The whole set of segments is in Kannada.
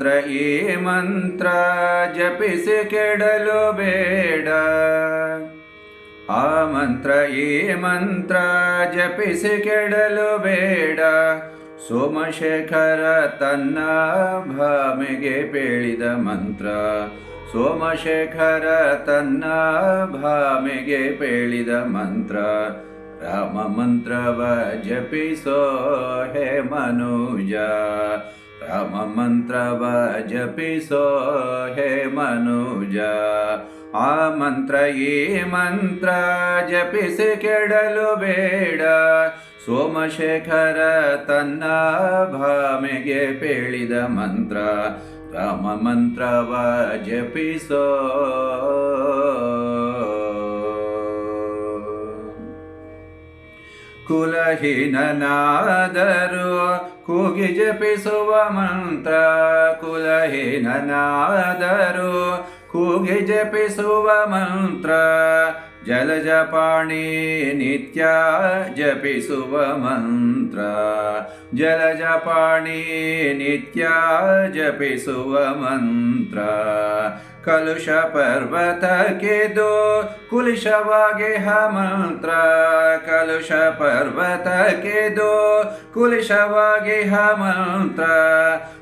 ಮಂತ್ರ, ಈ ಮಂತ್ರ ಜಪಿಸಿ ಕೆಡಲು ಬೇಡ. ಆ ಮಂತ್ರ, ಈ ಮಂತ್ರ ಜಪಿಸಿ ಕೆಡಲು ಬೇಡ. ಸೋಮಶೇಖರ ತನ್ನ ಭಾಮೆಗೆ ಪೇಳಿದ ಮಂತ್ರ, ಸೋಮಶೇಖರ ತನ್ನ ಭಾಮೆಗೆ ಪೇಳಿದ ಮಂತ್ರ, ರಾಮ ಮಂತ್ರವ ಜಪಿಸೋ ಹೇ ಮನುಜ. ರಾಮ ಮಂತ್ರವ ಜಪಿಸೋ ಹೇ ಮನುಜ. ಆ ಮಂತ್ರ ಈ ಮಂತ್ರ ಜಪಿಸಿ ಕೆಡಲು ಬೇಡ. ಸೋಮಶೇಖರ ತನ್ನ ಭಾಮೆಗೆ ಪೇಳಿದ ಮಂತ್ರ ರಾಮ ಮಂತ್ರವ ಜಪಿಸೋ ಕುಲಹೀನನಾದರೂ ಕೂಗಿ ಜಪಿಸುವ ಮಂತ್ರ ಕುಲಹೀನನಾದರೂ ಕೂಗಿ ಜಪಿಸುವ ಮಂತ್ರ ಜಲಜಪಾಣಿ ನಿತ್ಯ ಜಪಿಸುವ ಮಂತ್ರ ಜಲಜಪಾಣಿ ನಿತ್ಯ ಜಪಿಸುವ ಮಂತ್ರ ಕಲುಷ ಪರ್ವತಕ್ಕೆದು ಕುಲಿಶವಾಗಿ ಮಂತ್ರ ಕಲುಷ ಪರ್ವತಕ್ಕೆದು ಕುಲಿಶವಾಗಿ ಮಂತ್ರ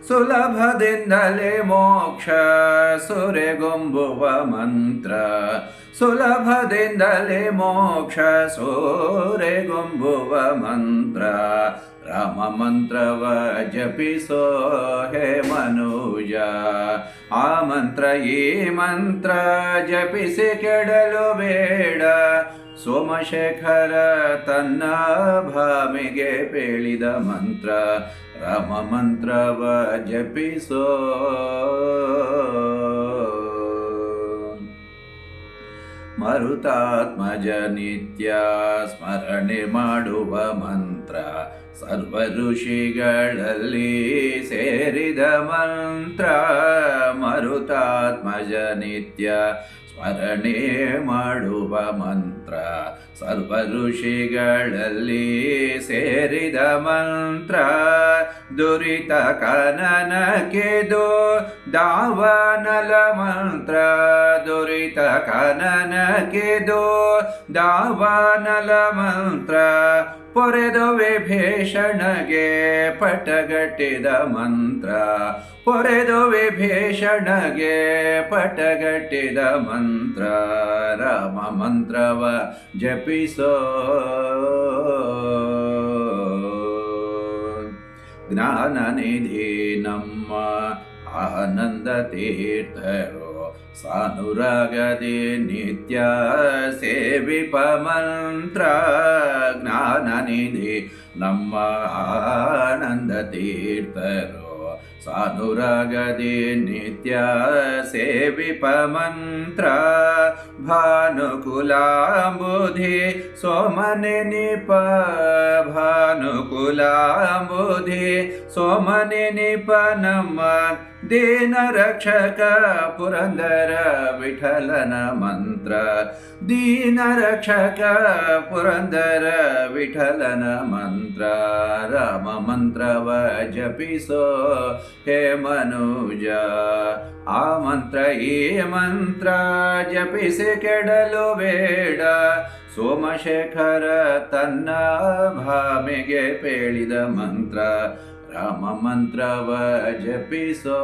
ಸುಲಭದಿಂದಲೇ ಮೋಕ್ಷ ಸುರೆಗೊಂಬುವ ಮಂತ್ರ. ಸುಲಭದಿಂದಲೇ ಮೋಕ್ಷ ಸೂರೆಗೊಂಬುವ ಮಂತ್ರ. ರಾಮ ಮಂತ್ರವ ಜಪಿಸೋ ಹೇ ಮನುಜ. ಆ ಮಂತ್ರ ಈ ಮಂತ್ರ ಜಪಿಸಿ ಕೆಡಲು ಬೇಡ. ಸೋಮಶೇಖರ ತನ್ನ ಭಾಮಿಗೆ ಪೇಳಿದ ಮಂತ್ರ ರಾಮ ಮಂತ್ರವ ಜಪಿಸೋ. ಮರುತಾತ್ಮಜ ನಿತ್ಯ ಸ್ಮರಣೆ ಮಾಡುವ ಮಂತ್ರ ಸರ್ವ ಋಷಿಗಳಲ್ಲಿ ಸೇರಿದ ಮಂತ್ರ ಮರುತಾತ್ಮಜ ನಿತ್ಯ ಸ್ಮರಣೆ ಮಾಡುವ ಮಂತ್ರ. ಸರ್ವ ಋಷಿಗಳಲ್ಲಿ ಸೇರಿದ ಮಂತ್ರ ದುರಿತ ಕನನಕೆದು ದಾವನಲ ಮಂತ್ರ. ದುರಿತ ಕನನಕೆದು ದಾವನಲ ಮಂತ್ರ. ಪೊರೆದು ವಿಭೀಷಣಗೆ ಪಟಗಟ್ಟಿದ ಮಂತ್ರ. ಪೊರೆದು ವಿಭೀಷಣಗೆ ಪಟಗಟ್ಟಿದ ಮಂತ್ರ. ರಾಮ ಮಂತ್ರವ ಜಪಿಸೋ. ಜ್ಞಾನನಿಧಿ ನಮ್ಮ ಆನಂದ ತೀರ್ಥರು ಸಾನುರಾಗದಿ ನಿತ್ಯ ಸೇವಿಪ ಮಂತ್ರ ಜ್ಞಾನನಿಧಿ ನಮ್ಮ ಆನಂದ ತೀರ್ಥರು ಸಾನುರಾಗದಿ ನಿತ್ಯ ಸೇವಿಪ ಮಂತ್ರ ಭಾನುಕುಲಾಂಬುಧಿ ಸೋಮನೆ ನಿಪ ಭಾನುಕುಲಾಂಬುಧಿ ಸೋಮನೆ ನಿಪ ನಮ್ಮ ದೀನ ರಕ್ಷಕ ಪುರಂದರ ವಿಠಲನ ಮಂತ್ರ. ದೀನ ರಕ್ಷಕ ಪುರಂದರ ವಿಠಲನ ಮಂತ್ರ. ರಾಮ ಮಂತ್ರವ ಜಪಿಸೋ ಹೇ ಮನುಜ. ಆ ಮಂತ್ರ, ಈ ಮಂತ್ರ ಜಪಿಸಿ ಕೆಡಲು ಬೇಡ. ಸೋಮಶೇಖರ ತನ್ನ ಭಾಮೆಗೆ ಪೇಳಿದ ಮಂತ್ರ. राममन्त्रव जपिसो